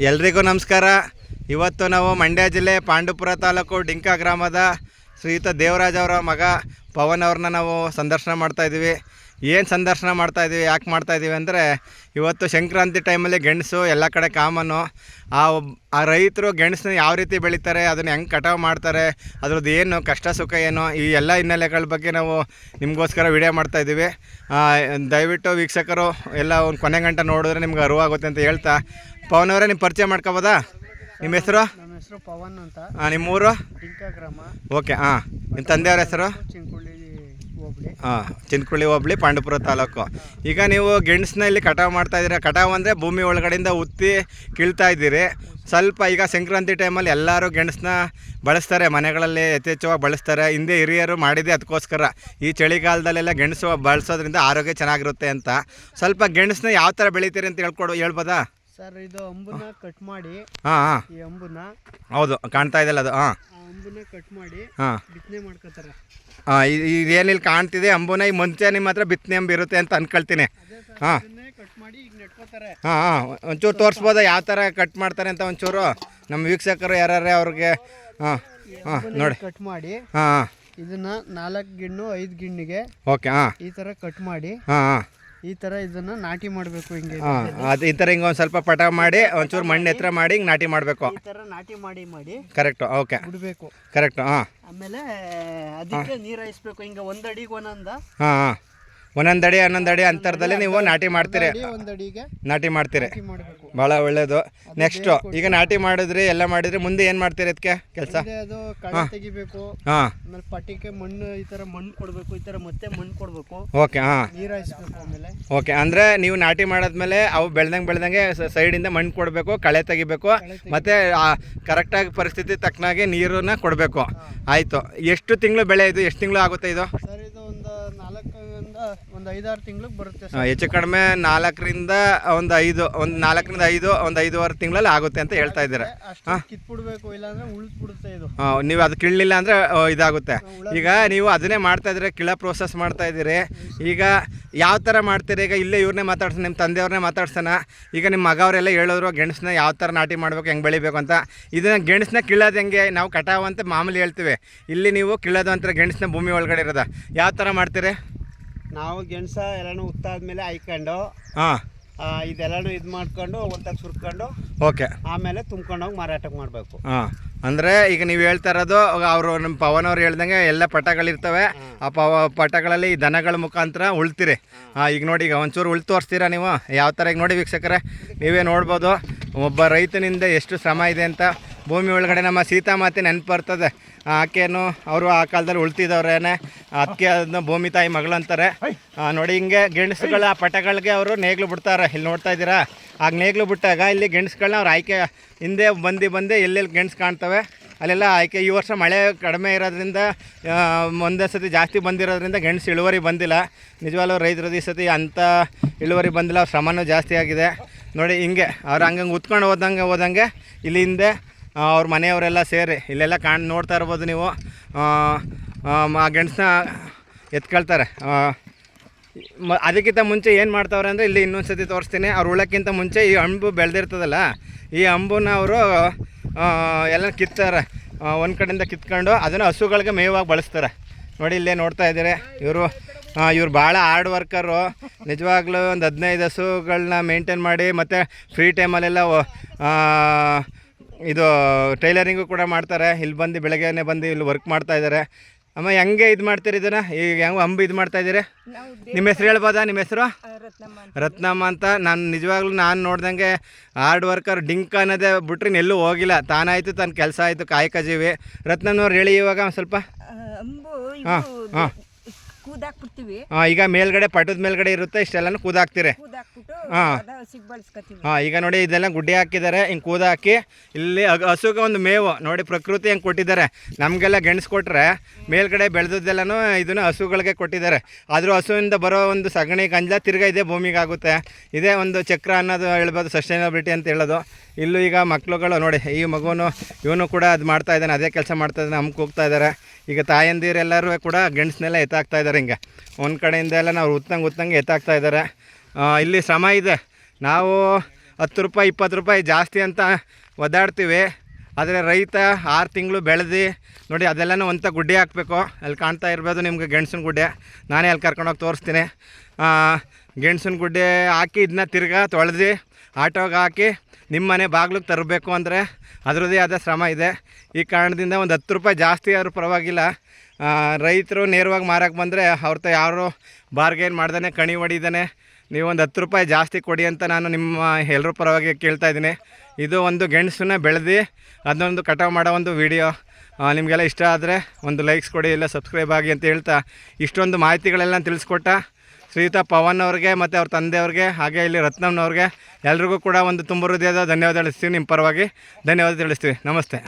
ಎಲ್ರಿಗೂ ನಮಸ್ಕಾರ. ಇವತ್ತು ನಾವು ಮಂಡ್ಯ ಜಿಲ್ಲೆ ಪಾಂಡುಪುರ ತಾಲೂಕು ಡಿಂಕ ಗ್ರಾಮದ ಶ್ರೀಯುತ ದೇವರಾಜ್ ಅವರ ಮಗ ಪವನ್ ಅವ್ರನ್ನ ನಾವು ಸಂದರ್ಶನ ಮಾಡ್ತಾ ಇದ್ದೀವಿ. ಏನು ಸಂದರ್ಶನ ಮಾಡ್ತಾ ಇದ್ದೀವಿ, ಯಾಕೆ ಮಾಡ್ತಾಯಿದ್ದೀವಿ ಅಂದರೆ ಇವತ್ತು ಸಂಕ್ರಾಂತಿ ಟೈಮಲ್ಲಿ ಗೆಣಸು ಎಲ್ಲ ಕಡೆ ಕಾಮನ್ನು ಆ ಒಬ್- ಆ ರೈತರು ಗೆಣಸನ್ನ ಯಾವ ರೀತಿ ಬೆಳೀತಾರೆ, ಅದನ್ನು ಹೆಂಗೆ ಕಟಾವು ಮಾಡ್ತಾರೆ, ಅದ್ರದ್ದು ಏನು ಕಷ್ಟ ಸುಖ ಏನು, ಈ ಎಲ್ಲ ಹಿನ್ನೆಲೆಗಳ ಬಗ್ಗೆ ನಾವು ನಿಮಗೋಸ್ಕರ ವಿಡಿಯೋ ಮಾಡ್ತಾಯಿದ್ದೀವಿ ದಯವಿಟ್ಟು ವೀಕ್ಷಕರು ಎಲ್ಲ ಒಂದು ಕೊನೆ ಗಂಟೆ ನೋಡಿದ್ರೆ ನಿಮ್ಗೆ ಅರಿವಾಗುತ್ತೆ ಅಂತ ಹೇಳ್ತಾ ಪವನ್ ಅವರೇ ನಿಮ್ಮ ಪರಿಚಯ ಮಾಡ್ಕೋಬೋದಾ? ನಿಮ್ಮ ಹೆಸರು? ನಮ್ಮ ಹೆಸರು ಪವನ್ ಅಂತ. ಹಾಂ ನಿಮ್ಮೂರು ಡಿಂಕ ಗ್ರಾಮ. ಓಕೆ ಹಾಂ ನಿಮ್ಮ ತಂದೆಯವ್ರ ಹೆಸರು? ಚಿಂಕುಳ್ಳಿ ಹೋಬಳಿ. ಹಾಂ ಚಿನ್ಕುಳ್ಳಿ ಹೋಬಳಿ ಪಾಂಡುಪುರ ತಾಲೂಕು. ಈಗ ನೀವು ಗೆಣಸನ್ನ ಇಲ್ಲಿ ಕಟಾವು ಮಾಡ್ತಾ ಇದ್ದೀರಾ? ಕಟಾವು ಅಂದರೆ ಭೂಮಿ ಒಳಗಡೆಯಿಂದ ಉತ್ತಿ ಕೀಳ್ತಾ ಇದ್ದೀರಿ. ಸ್ವಲ್ಪ ಈಗ ಸಂಕ್ರಾಂತಿ ಟೈಮಲ್ಲಿ ಎಲ್ಲರೂ ಗೆಣಸನ್ನ ಬಳಸ್ತಾರೆ. ಮನೆಗಳಲ್ಲಿ ಯಥೇಚ್ಛವಾಗಿ ಬಳಸ್ತಾರೆ. ಹಿಂದೆ ಹಿರಿಯರು ಮಾಡಿದೆ ಅದಕ್ಕೋಸ್ಕರ. ಈ ಚಳಿಗಾಲದಲ್ಲೆಲ್ಲ ಗೆಣಸು ಬಳಸೋದ್ರಿಂದ ಆರೋಗ್ಯ ಚೆನ್ನಾಗಿರುತ್ತೆ ಅಂತ. ಸ್ವಲ್ಪ ಗೆಣಸನ್ನ ಯಾವ ಥರ ಬೆಳಿತೀರಿ ಅಂತ ಹೇಳ್ಕೊಡು ಹೇಳ್ಬೋದಾ? ಸರ್ ಇದು ಅಂಬುನ ಕಟ್ ಮಾಡಿ. ಹಾಂ ಹಾಂ. ಈ ಅಂಬುನ ಹೌದು ಕಾಣ್ತಾ ಇದೆಲ್ಲ ಅದು? ಹಾಂ. ಆ ಅಂಬುನ ಕಟ್ ಮಾಡಿ ಹಾಂ. ಬಿತ್ತನೆ ಮಾಡ್ಕೋತಾರೆ. ಹಾಂ ಇದೇನಿಲ್ಲಿ ಕಾಣ್ತಿದೆ ಅಂಬುನ ಈ ಮುಂಚೆ ನಿಮ್ಮ ಹತ್ರ ಬಿತ್ತನೆ ಅಂಬು ಇರುತ್ತೆ ಅಂತ ಅನ್ಕೊಳ್ತೀನಿ. ಅದೇ ಸರ್ ಹಾಂ. ಕಟ್ ಮಾಡಿ ಈಗ ನೆಟ್ಕೋತಾರೆ. ಹಾಂ ಹಾಂ. ಒಂಚೂರು ತೋರಿಸ್ಬೋದಾ ಯಾವ ಥರ ಕಟ್ ಮಾಡ್ತಾರೆ ಅಂತ ಒಂಚೂರು? ನಮ್ಮ ವೀಕ್ಷಕರು ಯಾರ್ಯಾರೇ ಅವ್ರಿಗೆ? ಹಾಂ ಹಾಂ ನೋಡಿ. ಕಟ್ ಮಾಡಿ ಹಾಂ ಹಾಂ. ಇದನ್ನ ನಾಲ್ಕು ಗಿಣ್ಣು ಐದು ಗಿಣ್ಣಿಗೆ ಓಕೆ ಹಾಂ. ಈ ತರ ಕಟ್ ಮಾಡಿ ಹಾಂ ಹಾಂ. ಈ ತರ ಇದನ್ನ ನಾಟಿ ಮಾಡಬೇಕು ಹಿಂಗೆ. ಹಾಂ ಅದು ಈ ಥರ ಹಿಂಗೆ ಒಂದು ಸ್ವಲ್ಪ ಪಟ ಮಾಡಿ ಒಂಚೂರು ಮಣ್ಣು ಎತ್ತರ ಮಾಡಿ ಹಿಂಗೆ ನಾಟಿ ಮಾಡಬೇಕು. ಈ ತರ ನಾಟಿ ಮಾಡಿ ಮಾಡಿ ಕರೆಕ್ಟು ಓಕೆ. ಬಿಡಬೇಕು. ಕರೆಕ್ಟು ಹಾಂ. ಆಮೇಲೆ ಅದಕ್ಕೆ ನೀರು ಹಾಯಿಸ್ಬೇಕು ಹಿಂಗೆ ಒಂದ್ ಅಡಿಗೆ ಒಂದೊಂದ. ಹಾಂ ಹಾಂ. ಒಂದೊಂದು ಅಡಿ ಹನ್ನೊಂದು ಅಡಿ ಅಂತರದಲ್ಲಿ ನೀವು ನಾಟಿ ಮಾಡ್ತೀರಿ. ನಾಟಿ ಮಾಡ್ತೀರಿ. ಮಾಡಬೇಕು. ಭಾಳ ಒಳ್ಳೇದು. ನೆಕ್ಸ್ಟು ಈಗ ನಾಟಿ ಮಾಡಿದ್ರಿ ಎಲ್ಲ ಮಾಡಿದ್ರಿ ಮುಂದೆ ಏನು ಮಾಡ್ತೀರಿ ಅದಕ್ಕೆ ಕೆಲಸ? ಮುಂದೆ ಅದು ಕಳೆ ತೆಗಿಬೇಕು. ಹಾಂ. ಆಮೇಲೆ ಪಟ್ಟಿಗೆ ಮಣ್ಣು ಈ ತರ ಮಣ್ಣು ಕೊಡ್ಬೇಕು ಈ ತರ ಮತ್ತೆ ಮಣ್ಣು ಕೊಡ್ಬೇಕು. ಓಕೆ ಹಾಂ. ನೀರ್ ಹಾಯಿಸ್ಬೇಕು ಆಮೇಲೆ. ಓಕೆ ಅಂದರೆ ನೀವು ನಾಟಿ ಮಾಡಾದ್ಮೇಲೆ ಅವು ಬೆಳ್ದಂಗೆ ಸೈಡ್ ಸೈಡಿಂದ ಮಣ್ಣು ಕೊಡಬೇಕು ಕಳೆ ತೆಗಿಬೇಕು ಮತ್ತು ಕರೆಕ್ಟಾಗಿ ಪರಿಸ್ಥಿತಿ ತಕ್ಕನಾಗಿ ನೀರನ್ನ ಕೊಡಬೇಕು. ಆಯಿತು. ಎಷ್ಟು ತಿಂಗಳು ಬೆಳೆ ಇದು? ಎಷ್ಟು ತಿಂಗಳು ಆಗುತ್ತೆ ಇದು? ಸರ್ ಇದು ಒಂದು ಐದಾರು ತಿಂಗಳಿಗೆ ಬರುತ್ತೆ ಸರ್. ಹೆಚ್ಚು ಕಡಿಮೆ ನಾಲ್ಕರಿಂದ ಒಂದು ಐದು ಒಂದು ನಾಲ್ಕರಿಂದ ಐದು ಒಂದು ಐದೂವರೆ ತಿಂಗಳಲ್ಲಿ ಆಗುತ್ತೆ ಅಂತ ಹೇಳ್ತಾ ಇದ್ದೀರಾ. ಅಷ್ಟು ಕಿತ್ಬಿಡ್ಬೇಕು ಇಲ್ಲಾಂದ್ರೆ ಉಳಿದ್ ಬಿಡುತ್ತೆ ಇದು ನೀವು ಅದು ಕೀಳಲಿಲ್ಲ ಅಂದರೆ ಇದಾಗುತ್ತೆ. ಈಗ ನೀವು ಅದನ್ನೇ ಮಾಡ್ತಾ ಇದ್ದೀರಿ ಕಿಳ ಪ್ರೋಸೆಸ್ ಮಾಡ್ತಾ ಇದ್ದೀರಿ. ಈಗ ಯಾವ ಥರ ಮಾಡ್ತೀರಿ? ಈಗ ಇಲ್ಲೇ ಇವ್ರನ್ನೇ ಮಾತಾಡ್ಸೋಣ ನಿಮ್ಮ ತಂದೆಯವ್ರನ್ನೇ ಮಾತಾಡ್ಸೋಣ. ಈಗ ನಿಮ್ಮ ಮಗ ಅವರೆಲ್ಲ ಹೇಳಿದ್ರು ಗೆಣಸನ್ನ ಯಾವ ಥರ ನಾಟಿ ಮಾಡಬೇಕು ಹೆಂಗೆ ಬೆಳಿಬೇಕು ಅಂತ. ಇದನ್ನ ಗೆಣಸನ್ನ ಕೀಳೋದು ಹೆಂಗೆ? ನಾವು ಕಟಾವು ಅಂತ ಮಾಮೂಲಿ ಹೇಳ್ತೀವಿ. ಇಲ್ಲಿ ನೀವು ಕೀಳೋದು ಅಂತ ಗೆಣಸನ್ನ ಭೂಮಿ ಒಳಗಡೆ ಇರೋದ. ಯಾವ ಥರ ಮಾಡ್ತೀರಿ? ನಾವು ಗೆಣಸ ಎಲ್ಲಾನು ಉತ್ತಾದ್ಮೇಲೆ ಹಾಯ್ಕೊಂಡು ಹಾಂ. ಇದೆಲ್ಲಾನು ಇದು ಮಾಡ್ಕೊಂಡು ಒಂದಾಗ ಸುರ್ಕೊಂಡು ಓಕೆ. ಆಮೇಲೆ ತುಂಬ್ಕೊಂಡೋಗಿ ಮಾರಾಟಕ್ಕೆ ಮಾಡಬೇಕು. ಹಾಂ. ಅಂದರೆ ಈಗ ನೀವು ಹೇಳ್ತಾ ಇರೋದು ಅವರು ನಮ್ಮ ಪವನ್ ಅವ್ರು ಹೇಳ್ದಂಗೆ ಎಲ್ಲ ಪಟಗಳಿರ್ತವೆ. ಆ ಪವ ಪಟಗಳಲ್ಲಿ ಈ ದನಗಳ ಮುಖಾಂತರ ಉಳ್ತೀರಿ. ಈಗ ನೋಡಿ ಈಗ ಒಂಚೂರು ಉಳ್ ತೋರಿಸ್ತೀರಾ ನೀವು? ಯಾವ ಥರ ಈಗ ನೋಡಿ ವೀಕ್ಷಕರೇ ನೀವೇ ನೋಡ್ಬೋದು. ಒಬ್ಬ ರೈತನಿಂದ ಎಷ್ಟು ಶ್ರಮ ಇದೆ ಅಂತ ಭೂಮಿ ಒಳಗಡೆ ನಮ್ಮ ಸೀತಾಮಾತೆ ನೆನಪು ಬರ್ತದೆ. ಆಕೆನು ಅವರು ಆ ಕಾಲದಲ್ಲಿ ಉಳ್ತಿದ್ದವ್ರೇನೆ. ಅದಕ್ಕೆ ಅದನ್ನ ಭೂಮಿ ತಾಯಿ ಮಗಳಂತಾರೆ. ನೋಡಿ ಹಿಂಗೆ ಗೆಣಸುಗಳ ಪಟಗಳಿಗೆ ಅವರು ನೇಗ್ಲು ಬಿಡ್ತಾರೆ. ಇಲ್ಲಿ ನೋಡ್ತಾ ಇದ್ದೀರಾ? ಆಗ ನೇಗ್ಲು ಬಿಟ್ಟಾಗ ಇಲ್ಲಿ ಗೆಣಸುಗಳನ್ನ ಅವ್ರು ಆಯ್ಕೆ ಹಿಂದೆ ಬಂದು ಬಂದು ಎಲ್ಲೆಲ್ಲಿ ಗೆಣಸು ಕಾಣ್ತವೆ ಅಲ್ಲೆಲ್ಲ ಆಯ್ಕೆ ಈ ವರ್ಷ ಮಳೆ ಕಡಿಮೆ ಇರೋದ್ರಿಂದ ಒಂದೇ ಸತಿ ಜಾಸ್ತಿ ಬಂದಿರೋದ್ರಿಂದ ಗೆಣಸು ಇಳುವರಿ ಬಂದಿಲ್ಲ. ನಿಜವಾಗ್ಲೂ ರೈತರು ಈ ಸತಿ ಅಂಥ ಇಳುವರಿ ಬಂದಿಲ್ಲ. ಅವ್ರ ಶ್ರಮನೂ ಜಾಸ್ತಿ ಆಗಿದೆ. ನೋಡಿ ಹಿಂಗೆ ಅವ್ರು ಹಂಗಂಗೆ ಉತ್ಕೊಂಡು ಹೋದಂಗೆ ಹೋದಂಗೆ ಇಲ್ಲಿ ಹಿಂದೆ ಅವ್ರ ಮನೆಯವರೆಲ್ಲ ಸೇರಿ ಇಲ್ಲೆಲ್ಲ ಕಾಣ್ ನೋಡ್ತಾ ಇರ್ಬೋದು ನೀವು. ಆ, ಗೆಣಸನ್ನ ಎತ್ಕೊಳ್ತಾರೆ. ಅದಕ್ಕಿಂತ ಮುಂಚೆ ಏನು ಮಾಡ್ತಾವ್ರೆ ಅಂದರೆ ಇಲ್ಲಿ ಇನ್ನೊಂದು ಸತಿ ತೋರಿಸ್ತೀನಿ. ಅವ್ರು ಉಳಕ್ಕಿಂತ ಮುಂಚೆ ಈ ಅಂಬು ಬೆಳೆದಿರ್ತದಲ್ಲ ಈ ಅಂಬುನ ಅವರು ಎಲ್ಲ ಕಿತ್ತಾರೆ. ಒಂದು ಕಡೆಯಿಂದ ಕಿತ್ಕೊಂಡು ಅದನ್ನು ಹಸುಗಳಿಗೆ ಮೇವಾಗಿ ಬಳಸ್ತಾರೆ. ನೋಡಿ ಇಲ್ಲೇ ನೋಡ್ತಾ ಇದ್ದೀರಿ. ಇವರು ಇವ್ರು ಭಾಳ ಹಾರ್ಡ್ ವರ್ಕರು ನಿಜವಾಗ್ಲೂ ಒಂದು ಹದಿನೈದು ಹಸುಗಳನ್ನ ಮೇಂಟೈನ್ ಮಾಡಿ ಮತ್ತು ಫ್ರೀ ಟೈಮಲ್ಲೆಲ್ಲ ಇದು ಟೈಲರಿಂಗು ಕೂಡ ಮಾಡ್ತಾರೆ. ಇಲ್ಲಿ ಬಂದು ಬೆಳಗ್ಗೆನೆ ಬಂದು ಇಲ್ಲಿ ವರ್ಕ್ ಮಾಡ್ತಾ ಇದ್ದಾರೆ ಅಮ್ಮ ಹೆಂಗೆ ಇದು ಮಾಡ್ತೀರಿ ಇದನ್ನ? ಈಗ ಹೆಂಗೆ ಅಂಬು ಇದು ಮಾಡ್ತಾ ಇದ್ದೀರಿ? ನಿಮ್ಮ ಹೆಸ್ರು ಹೇಳ್ಬೋದಾ? ನಿಮ್ಮ ಹೆಸರು? ರತ್ನಮ್ಮ ಅಂತ. ನಾನು ನಿಜವಾಗ್ಲೂ ನಾನು ನೋಡ್ದಂಗೆ ಹಾರ್ಡ್ ವರ್ಕರ್ ಡಿಂಕ್ ಅನ್ನೋದೇ ಬಿಟ್ರೆ ಎಲ್ಲೂ ಹೋಗಿಲ್ಲ. ತಾನಾಯಿತು ತನ್ನ ಕೆಲಸ ಆಯಿತು ಕಾಯಕ ಜೀವಿ. ರತ್ನಮ್ಮನವ್ರು ಹೇಳಿ ಇವಾಗ ಒಂದು ಸ್ವಲ್ಪ. ಹಾಂ ಹಾಂ. ಈಗ ಮೇಲ್ಗಡೆ ಪಟದ ಮೇಲ್ಗಡೆ ಇರುತ್ತೆ ಇಷ್ಟೆಲ್ಲನೂ ಕೂದಾಕ್ತೀರಿ. ಹಾಂ. ಹಾಂ ಈಗ ನೋಡಿ ಇದೆಲ್ಲ ಗುಡ್ಡೆ ಹಾಕಿದ್ದಾರೆ ಹಿಂಗೆ ಕೂದ ಹಾಕಿ. ಇಲ್ಲಿ ಹಸುಗೆ ಒಂದು ಮೇವು ನೋಡಿ ಪ್ರಕೃತಿ ಹೆಂಗೆ ಕೊಟ್ಟಿದ್ದಾರೆ. ನಮಗೆಲ್ಲ ಗೆಣಸು ಕೊಟ್ಟರೆ ಮೇಲ್ಗಡೆ ಬೆಳೆದದ್ದೆಲ್ಲನೂ ಇದನ್ನು ಹಸುಗಳಿಗೆ ಕೊಟ್ಟಿದ್ದಾರೆ. ಆದರೂ ಹಸುವಿಂದ ಬರೋ ಒಂದು ಸಗಣಿ ಗಂಜಲ ತಿರ್ಗಾ ಇದೇ ಭೂಮಿಗೆ ಆಗುತ್ತೆ. ಇದೇ ಒಂದು ಚಕ್ರ ಅನ್ನೋದು ಹೇಳ್ಬೋದು ಸಸ್ಟೈನಬಿಲಿಟಿ ಅಂತ ಹೇಳೋದು. ಇಲ್ಲೂ ಈಗ ಮಕ್ಳುಗಳು ನೋಡಿ ಈ ಮಗುನು ಇವನು ಕೂಡ ಅದು ಮಾಡ್ತಾ ಇದ್ದಾನೆ ಅದೇ ಕೆಲಸ ಮಾಡ್ತಾ ಇದ್ದಾನೆ ಅಮ್ಮಕ್ಕೆ ಹೋಗ್ತಾ ಇದ್ದಾರೆ. ಈಗ ತಾಯಂದಿರೆಲ್ಲರೂ ಕೂಡ ಗೆಣಸನ್ನೆಲ್ಲ ಎತ್ತಾಕ್ತಾ ಇದ್ದಾರೆ ಹಿಂಗೆ. ಒಂದು ಕಡೆಯಿಂದ ಎಲ್ಲ ನಾವು ಉತ್ತಂಗೆ ಉತ್ತಂಗೆ ಎತ್ತಾಕ್ತಾ ಇದ್ದಾರೆ. ಇಲ್ಲಿ ಶ್ರಮ ಇದೆ. ನಾವು ಹತ್ತು ರೂಪಾಯಿ, ಇಪ್ಪತ್ತು ರೂಪಾಯಿ ಜಾಸ್ತಿ ಅಂತ ಒದ್ದಾಡ್ತೀವಿ. ಆದರೆ ರೈತ ಆರು ತಿಂಗಳು ಬೆಳೆದು, ನೋಡಿ ಅದೆಲ್ಲನೂ ಒಂಥ ಗುಡ್ಡೆ ಹಾಕಬೇಕು. ಅಲ್ಲಿ ಕಾಣ್ತಾ ಇರ್ಬೋದು ನಿಮ್ಗೆ ಗೆಣಸಿನ ಗುಡ್ಡೆ. ನಾನೇ ಅಲ್ಲಿ ಕರ್ಕೊಂಡೋಗಿ ತೋರಿಸ್ತೀನಿ. ಗೆಣಸಿನ ಗುಡ್ಡೆ ಹಾಕಿ ಇದನ್ನ ತಿರ್ಗಾ ತೊಳೆದು, ಆಟೋಗೆ ಹಾಕಿ ನಿಮ್ಮ ಮನೆ ಬಾಗ್ಲಿಗೆ ತರಬೇಕು ಅಂದರೆ ಅದರದ್ದೇ ಆದ ಶ್ರಮ ಇದೆ. ಈ ಕಾರಣದಿಂದ ಒಂದು ಹತ್ತು ರೂಪಾಯಿ ಜಾಸ್ತಿ ಆದರೂ ಪರವಾಗಿಲ್ಲ. ರೈತರು ನೇರವಾಗಿ ಮಾರಕ್ಕೆ ಬಂದರೆ ಅವ್ರ ಯಾರು ಬಾರ್ಗೇನ್ ಮಾಡ್ದಾನೆ, ಕಣಿ ಹೊಡಿದಾನೆ ನೀವು ಒಂದು ಹತ್ತು ರೂಪಾಯಿ ಜಾಸ್ತಿ ಕೊಡಿ ಅಂತ ನಾನು ನಿಮ್ಮ ಎಲ್ಲರ ಪರವಾಗಿ ಕೇಳ್ತಾ ಇದ್ದೀನಿ. ಇದು ಒಂದು ಗೆಣಸನ್ನ ಬೆಳೆದು ಅದನ್ನೊಂದು ಕಟಾವು ಮಾಡೋ ಒಂದು ವಿಡಿಯೋ ನಿಮಗೆಲ್ಲ ಇಷ್ಟ ಆದರೆ ಒಂದು ಲೈಕ್ಸ್ ಕೊಡಿ, ಇಲ್ಲ ಸಬ್ಸ್ಕ್ರೈಬ್ ಆಗಿ ಅಂತ ಹೇಳ್ತಾ ಇಷ್ಟೊಂದು ಮಾಹಿತಿಗಳೆಲ್ಲ ತಿಳಿಸ್ಕೊಟ್ಟ. ಶ್ರೀಯುತ ಪವನ್ ಅವ್ರಿಗೆ ಮತ್ತು ಅವ್ರ ತಂದೆಯವ್ರಿಗೆ ಹಾಗೆ ಇಲ್ಲಿ ರತ್ನಮ್ನವ್ರಿಗೆ ಎಲ್ರಿಗೂ ಕೂಡ ಒಂದು ತುಂಬ ಹೃದಯದ ಧನ್ಯವಾದ ತಿಳಿಸ್ತೀವಿ ನಿಮ್ಮ ಪರವಾಗಿ. ಧನ್ಯವಾದ ತಿಳಿಸ್ತೀವಿ. ನಮಸ್ತೆ.